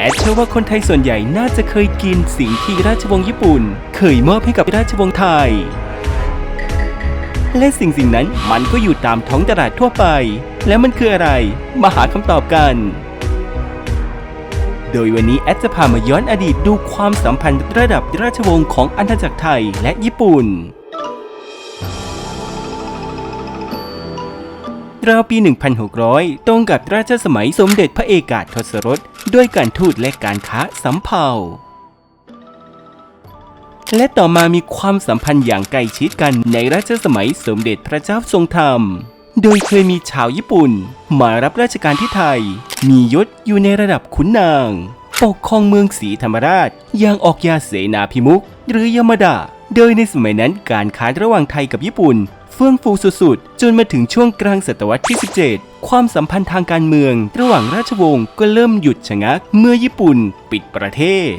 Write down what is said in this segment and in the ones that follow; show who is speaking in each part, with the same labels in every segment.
Speaker 1: แอดเชื่อว่าคนไทยส่วนใหญ่น่าจะเคยกินสิ่งที่ราชวงศ์ญี่ปุ่น เคยมอบให้กับราชวงศ์ไทย และสิ่งสิ่งนั้นมันก็อยู่ตามท้องตลาดทั่วไป แล้วมันคืออะไร มาหาคำตอบกัน โดยวันนี้แอดจะพามาย้อนอดีตดูความสัมพันธ์ระดับราชวงศ์ของอาณาจักรไทยและญี่ปุ่น ราวปี 1600 ตรงกับราชสมัยสมเด็จพระเอกาทศรสด้วยการทูตและการค้าสำเภาและต่อมามีความสัมพันธ์อย่างใกล้ชิดกันในรัชสมัยสมเด็จพระเจ้าทรงธรรม โดยเคยมีชาวญี่ปุ่น มารับราชการที่ไทย มียศอยู่ในระดับขุนนาง ปกครองเมืองศรีธรรมราชอย่างออกยาเสนาพิมุก หรือยามดา โดยในสมัยนั้นการค้าระหว่างไทยกับญี่ปุ่น เฟื่องฟูสุดๆ จนมาถึงช่วงกลางศตวรรษที่ 17 ความสัมพันธ์ทางการเมือง ระหว่างราชวงศ์ก็เริ่มหยุดชะงักเมื่อญี่ปุ่นปิดประเทศ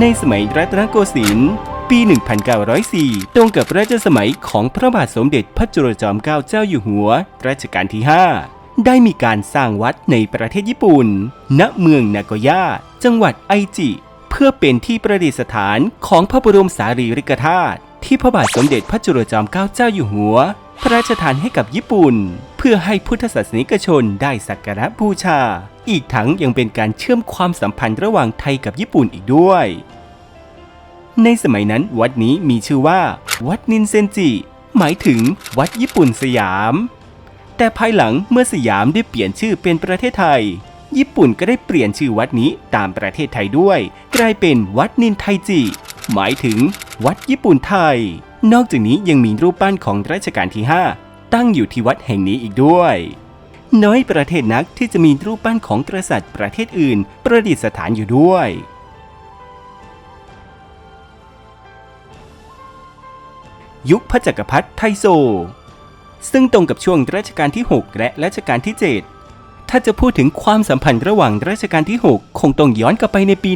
Speaker 1: ในสมัยรัตนโกสินทร์ปี 1904 ตรงกับราชสมัยของพระบาทสมเด็จพระจุลจอมเกล้าเจ้าอยู่หัว รัชกาลที่ 5 ได้มีการสร้างวัดในประเทศญี่ปุ่น ณ เมืองนาโกย่า จังหวัดไอจิ พื่อเป็นที่ประดิษฐานของพระบรมสารีริกธาตุที่พระบาทสมเด็จพระจุลจอมเกล้าเจ้าอยู่หัว พระราชทานให้กับญี่ปุ่น เพื่อให้พุทธศาสนิกชนได้สักการะบูชา อีกทั้งยังเป็นการเชื่อมความสัมพันธ์ระหว่างไทยกับญี่ปุ่นอีกด้วย ในสมัยนั้นวัดนี้มีชื่อว่า วัดนินเซนจิ หมายถึงวัดญี่ปุ่นสยาม แต่ภายหลังเมื่อสยามได้เปลี่ยนชื่อเป็นประเทศไทย ญี่ปุ่นก็ได้เปลี่ยนชื่อวัดนี้ตามประเทศไทยด้วย กลายเป็นวัดนินไทจิ หมายถึง วัดญี่ปุ่นไทย นอกจากนี้ยังมีรูปปั้นของรัชกาลที่ 5 ตั้งอยู่ที่วัดแห่งนี้อีกด้วย น้อยประเทศนักที่จะมีรูปปั้นของกษัตริย์ประเทศอื่น ประดิษฐานอยู่ด้วยยุคพระจักรพรรดิไทโซ ซึ่งตรงกับช่วงรัชกาลที่ 6 และรัชกาลที่ 7 ถ้าจะพูดถึงความสัมพันธ์ระหว่างรัชกาลที่ 6 คงต้องย้อนกลับไปในปี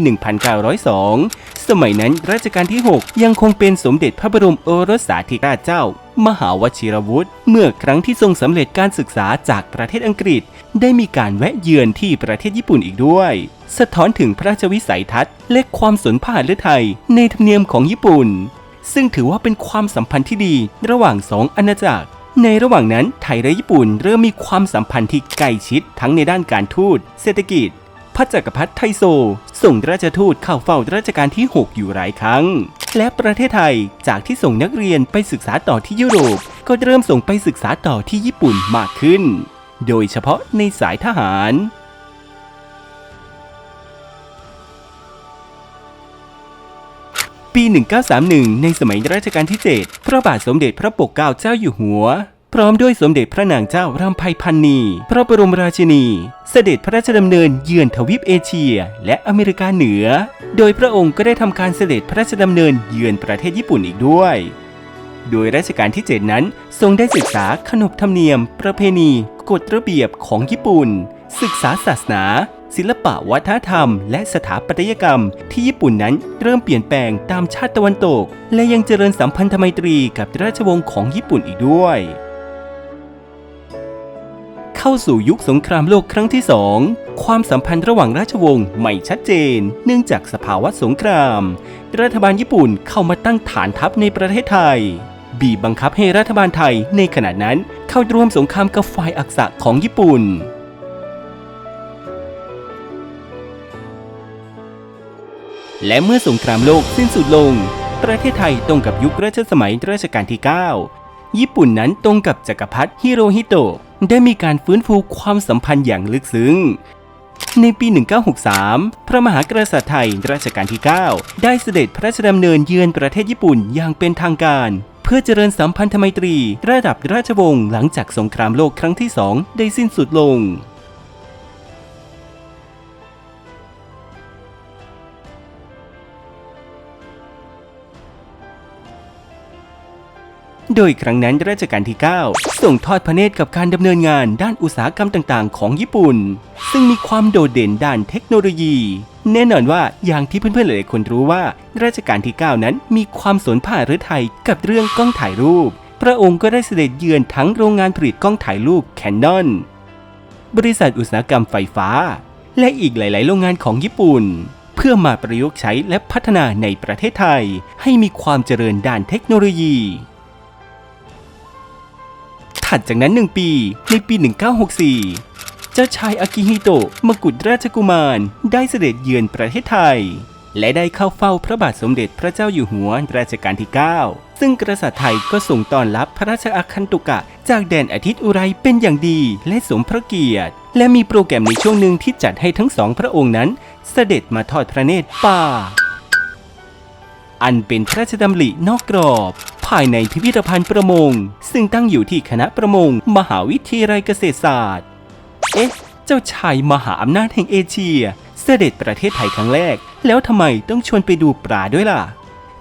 Speaker 1: 1902 สมัยนั้นรัชกาลที่ 6 ยังคงเป็นสมเด็จพระบรมโอรสาธิราชเจ้า มหาวชิรวุฒิเมื่อครั้งที่ทรงสำเร็จการศึกษาจากประเทศอังกฤษ ได้มีการแวะเยือนที่ประเทศญี่ปุ่นอีกด้วย สะท้อนถึงพระราชวิสัยทัศน์และความสนพาหรือไทย ในธรรมเนียมของญี่ปุ่น ซึ่งถือว่าเป็นความสัมพันธ์ที่ดีระหว่างสองอาณาจักร ในระหว่างนั้นไทยและญี่ปุ่นเริ่มมีความสัมพันธ์ที่ใกล้ชิดทั้งในด้านการทูต เศรษฐกิจ พระจักรพรรดิไทโซ ส่งราชทูตเข้าเฝ้ารัชกาลที่ 6 อยู่หลายครั้ง และประเทศไทยจากที่ส่งนักเรียนไปศึกษาต่อที่ยุโรป ก็เริ่มส่งไปศึกษาต่อที่ญี่ปุ่นมากขึ้น โดยเฉพาะในสายทหาร ปี 1931 ในสมัยรัชกาลที่ 7 พระบาทสมเด็จพระปกเกล้าเจ้าอยู่หัว พร้อมด้วยสมเด็จพระนางเจ้ารำไพพันนี พระบรมราชินี เสด็จพระราชดำเนินเยือนทวีปเอเชีย และอเมริกาเหนือ โดยพระองค์ก็ได้ทำการเสด็จพระราชดำเนินเยือนประเทศญี่ปุ่นอีกด้วยโดยรัชกาลที่ 7 นั้น ทรงได้ศึกษาขนบธรรมเนียม ประเพณี กฎระเบียบของญี่ปุ่น ศึกษาศาสนา ศิลปะวัฒนธรรม และสถาปัตยกรรม ที่ญี่ปุ่นนั้นเริ่มเปลี่ยนแปลงตามชาติตะวันตก และยังเจริญสัมพันธไมตรีกับราชวงศ์ของญี่ปุ่นอีกด้วย เข้าสู่ยุคสงครามโลกครั้งที่สองความสัมพันธ์ระหว่างราชวงศ์ไม่ชัดเจน เนื่องจากสภาวะสงคราม รัฐบาลญี่ปุ่นเข้ามาตั้งฐานทัพในประเทศไทยบีบบังคับให้รัฐบาลไทยในขณะนั้นเข้าร่วมสงครามกับฝ่ายอักษะของญี่ปุ่น และเมื่อสงครามโลกสิ้นสุดลง ประเทศไทยตรงกับยุครัชสมัยรัชกาลที่ 9 ญี่ปุ่นนั้นตรงกับจักรพรรดิฮิโรฮิโตะได้มีการฟื้นฟูความสัมพันธ์อย่างลึกซึ้ง ในปี 1963 พระมหากษัตริย์ไทยรัชกาลที่ 9 ได้เสด็จพระราชดำเนินเยือนประเทศญี่ปุ่นอย่างเป็นทางการ เพื่อเจริญสัมพันธไมตรี ระดับราชวงศ์หลังจากสงครามโลกครั้งที่สองได้สิ้นสุดลง โดยครั้งนั้นรัชกาลที่ 9 ส่งทอดพระเนตรกับการดำเนินงานด้านอุตสาหกรรมต่างๆ ของญี่ปุ่น ซึ่งมีความโดดเด่นด้านเทคโนโลยี แน่นอนว่าอย่างที่เพื่อนๆหลายๆคนรู้ว่ารัชกาลที่ 9 นั้นมีความสนพาหรือไทยกับเรื่องกล้องถ่ายรูป พระองค์ก็ได้เสด็จเยือนทั้งโรงงานผลิตกล้องถ่ายรูปแคนนอนบริษัทอุตสาหกรรมไฟฟ้า และอีกหลาย ๆ โรงงานของญี่ปุ่น เพื่อมาประยุกต์ใช้และพัฒนาในประเทศไทย ให้มีความเจริญด้านเทคโนโลยี ถัดจากนั้นหนึ่งปี ในปี 1964 เจ้าชายอากิฮิโตะมกุฎราชกุมาร ได้เสด็จเยือนประเทศไทย และได้เข้าเฝ้าพระบาทสมเด็จพระเจ้าอยู่หัวรัชกาลที่ 9 ซึ่งกษัตริย์ไทยก็ส่งต้อนรับพระราชอาคันตุกะ จากแดนอาทิตย์อุไรเป็นอย่างดีและสมพระเกียรติ และมีโปรแกรมในช่วงหนึ่งที่จัดให้ทั้งสองพระองค์นั้น เสด็จมาทอดพระเนตรป่าอันเป็นพระราชดำรินอกกรอบ ภายในพิพิธภัณฑ์ประมง ซึ่งตั้งอยู่ที่คณะประมง มหาวิทยาลัยเกษตรศาสตร์ เอ๊ะ เจ้าชายมหาอำนาจแห่งเอเชีย เสด็จประเทศไทยครั้งแรก แล้วทำไมต้องชวนไปดูปลาด้วยล่ะ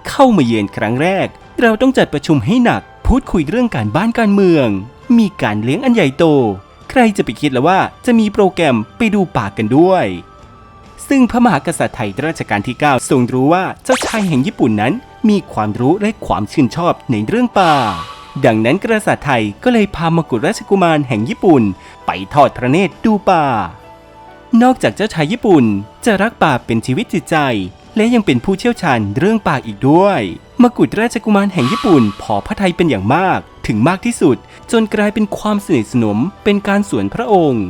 Speaker 1: เข้ามาเยือนครั้งแรก เราต้องจัดประชุมให้หนัก พูดคุยเรื่องการบ้านการเมือง มีการเลี้ยงอันใหญ่โต ใครจะไปคิดละว่าจะมีโปรแกรมไปดูป่ากันด้วยซึ่งพระมหากษัตริย์ไทยรัชกาลที่ 9 ทรงรู้ว่าเจ้าชายแห่งญี่ปุ่นนั้น มีความรู้และความชื่นชอบในเรื่องป่า ดังนั้นกษัตริย์ไทยก็เลยพามกุฎราชกุมารแห่งญี่ปุ่น ไปทอดพระเนตรดูป่า นอกจากเจ้าชายญี่ปุ่นจะรักป่าเป็นชีวิตจิตใจ และยังเป็นผู้เชี่ยวชาญเรื่องป่าอีกด้วย มกุฎราชกุมารแห่งญี่ปุ่นพอพระไทยเป็นอย่างมาก ถึงมากที่สุด จนกลายเป็นความสนิทสนมเป็นการสวนพระองค์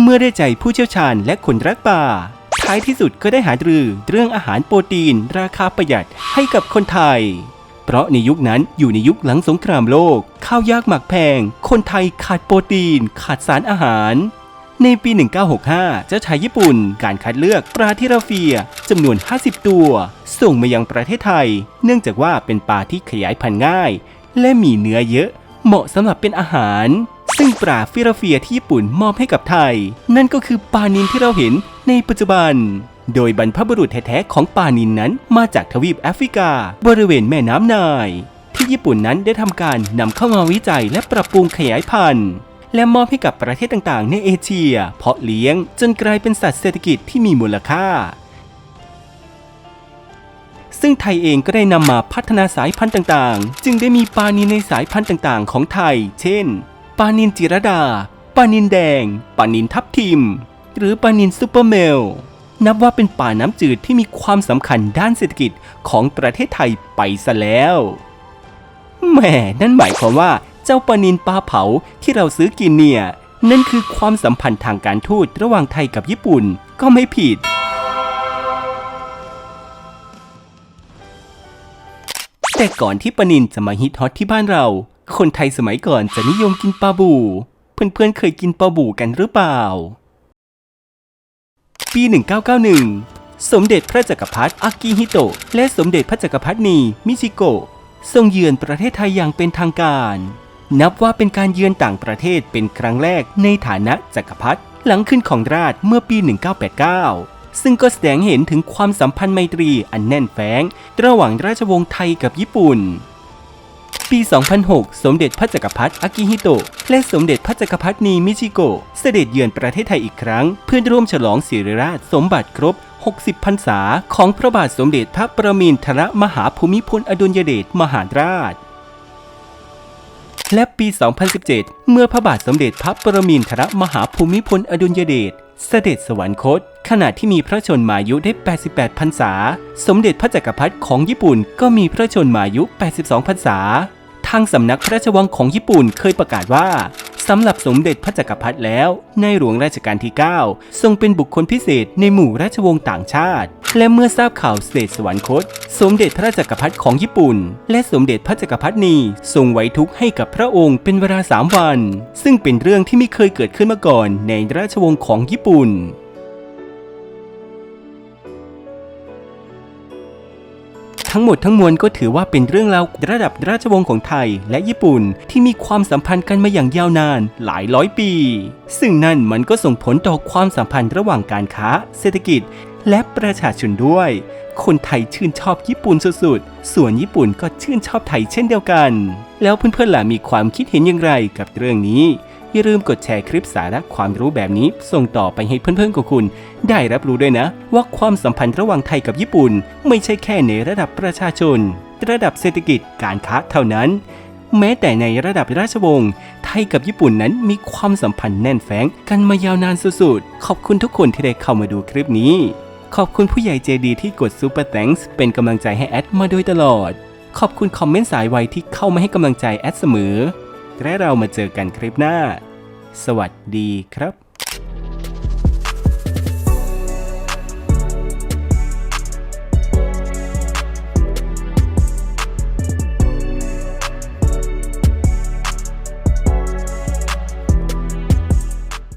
Speaker 1: เมื่อได้ใจผู้เชี่ยวชาญและคนรักป่า ท้ายที่สุดก็ได้หารือเรื่องอาหารโปรตีน ราคาประหยัดให้กับคนไทย เพราะในยุคนั้นอยู่ในยุคหลังสงครามโลก ข้าวยากหมักแพง คนไทยขาดโปรตีน ขาดสารอาหาร ในปี 1965 เจ้าชายญี่ปุ่น การคัดเลือกปลาทิราเฟียจำนวน 50 ตัว ส่งมายังประเทศไทย เนื่องจากว่าเป็นปลาที่ขยายพันธุ์ง่าย และมีเนื้อเยอะ เหมาะสำหรับเป็นอาหาร ซึ่งปลาฟิลาเฟียที่ญี่ปุ่นมอบให้กับไทย นั่นก็คือปลานินที่เราเห็นในปัจจุบัน โดยบรรพบุรุษแท้ๆของปลานินนั้นมาจากทวีปแอฟริกา บริเวณแม่น้ำไนาย ที่ญี่ปุ่นนั้นได้ทำการนำเข้ามาวิจัยและปรับปรุงขยายพันธุ์และมอบให้กับประเทศต่างๆ ในเอเชีย เพาะเลี้ยงจนกลายเป็นสัตว์เศรษฐกิจที่มีมูลค่า ซึ่งไทยเองก็ได้นำมาพัฒนาสายพันธุ์ต่างๆ จึงได้มีปลานินในสายพันธุ์ต่างๆ ของไทย เช่น ปลานินจิรดาปลานินแดงปลานินทับทิม หรือปลานินซูเปอร์เมล นับว่าเป็นป่าน้ำจืดที่มีความสำคัญด้านเศรษฐกิจของประเทศไทยไปซะแล้วแหม่นั่นหมายความว่าเจ้าปลานินปลาเผาที่เราซื้อกินเนี่ย นั่นคือความสัมพันธ์ทางการทูตระหว่างไทยกับญี่ปุ่นก็ไม่ผิดแต่ก่อนที่ปลานินจะมาฮิตฮอตที่บ้านเรา คนไทยสมัยก่อนจะนิยมกินปลาบูเพื่อนๆเคยกินปลาบูกันหรือเปล่า ปี 1991 สมเด็จพระจักรพรรดิอากิฮิโตะและสมเด็จพระจักรพรรดินีมิชิโกะทรงเยือนประเทศไทยอย่างเป็นทางการ นับว่าเป็นการเยือนต่างประเทศเป็นครั้งแรกในฐานะจักรพรรดิหลังขึ้นของราชเมื่อปี 1989 ซึ่งก็แสดงเห็นถึงความสัมพันธ์ไมตรีอันแน่นแฟ้ง ระหว่างราชวงศ์ไทยกับญี่ปุ่น ปี 2006 สมเด็จพระจักรพรรดิอากิฮิโตะและสมเด็จพระจักรพรรดินีมิชิโกะเสด็จเยือนประเทศไทยอีกครั้ง เพื่อร่วมฉลองศิริราชสมบัติครบ 60 พรรษา ของพระบาทสมเด็จพระประมินทรมหาภูมิพลอดุลยเดชมหาราชและปี 2017 เมื่อพระบาทสมเด็จพระประมินทรมหาภูมิพลอดุลยเดชเสด็จสวรรคต ขณะที่มีพระชนมายุได้ 88 พรรษา สมเด็จพระจักรพรรดิของญี่ปุ่นก็มีพระชนมายุ 82 พรรษา ทางสำนักพระราชวังของญี่ปุ่นเคยประกาศว่าสำหรับสมเด็จพระจักรพรรดิแล้ว ในหลวงรัชกาลที่ 9 ทรงเป็นบุคคลพิเศษในหมู่ราชวงศ์ต่างชาติ และเมื่อทราบข่าวเสด็จสวรรคต สมเด็จพระจักรพรรดิของญี่ปุ่น และสมเด็จพระจักรพรรดินีทรงไว้ทุกข์ให้กับพระองค์เป็นเวลาสามวัน ซึ่งเป็นเรื่องที่ไม่เคยเกิดขึ้นมาก่อนในราชวงศ์ของญี่ปุ่น ทั้งหมดทั้งมวลก็ถือว่าเป็นเรื่องราวระดับราชวงศ์ของไทยและญี่ปุ่นที่มีความสัมพันธ์กันมาอย่างยาวนานหลายร้อยปี ซึ่งนั่นมันก็ส่งผลต่อความสัมพันธ์ระหว่างการค้า เศรษฐกิจ และประชาชนด้วย คนไทยชื่นชอบญี่ปุ่นสุดๆ ส่วนญี่ปุ่นก็ชื่นชอบไทยเช่นเดียวกัน แล้วเพื่อนๆล่ะมีความคิดเห็นอย่างไรกับเรื่องนี้ อย่าลืมกดแชร์คลิปสาระความรู้แบบนี้ ส่งต่อไปให้เพื่อนๆของคุณ ได้รับรู้ด้วยนะ ว่าความสัมพันธ์ระหว่างไทยกับญี่ปุ่น ไม่ใช่แค่ในระดับประชาชน ระดับเศรษฐกิจการค้าเท่านั้น แม้แต่ในระดับราชวงศ์ไทยกับญี่ปุ่นนั้นมีความสัมพันธ์แน่นแฟ้งกันมายาวนานสุดๆขอบคุณทุกคนที่ได้เข้ามาดูคลิปนี้ ขอบคุณผู้ใหญ่ใจดีที่กด Super Thanks เป็นกำลังใจให้แอดมาโดยตลอดขอบคุณคอมเมนต์สายไวที่เข้ามาให้กำลังใจแอดเสมอ และเรามาเจอกันคลิปหน้า สวัสดีครับ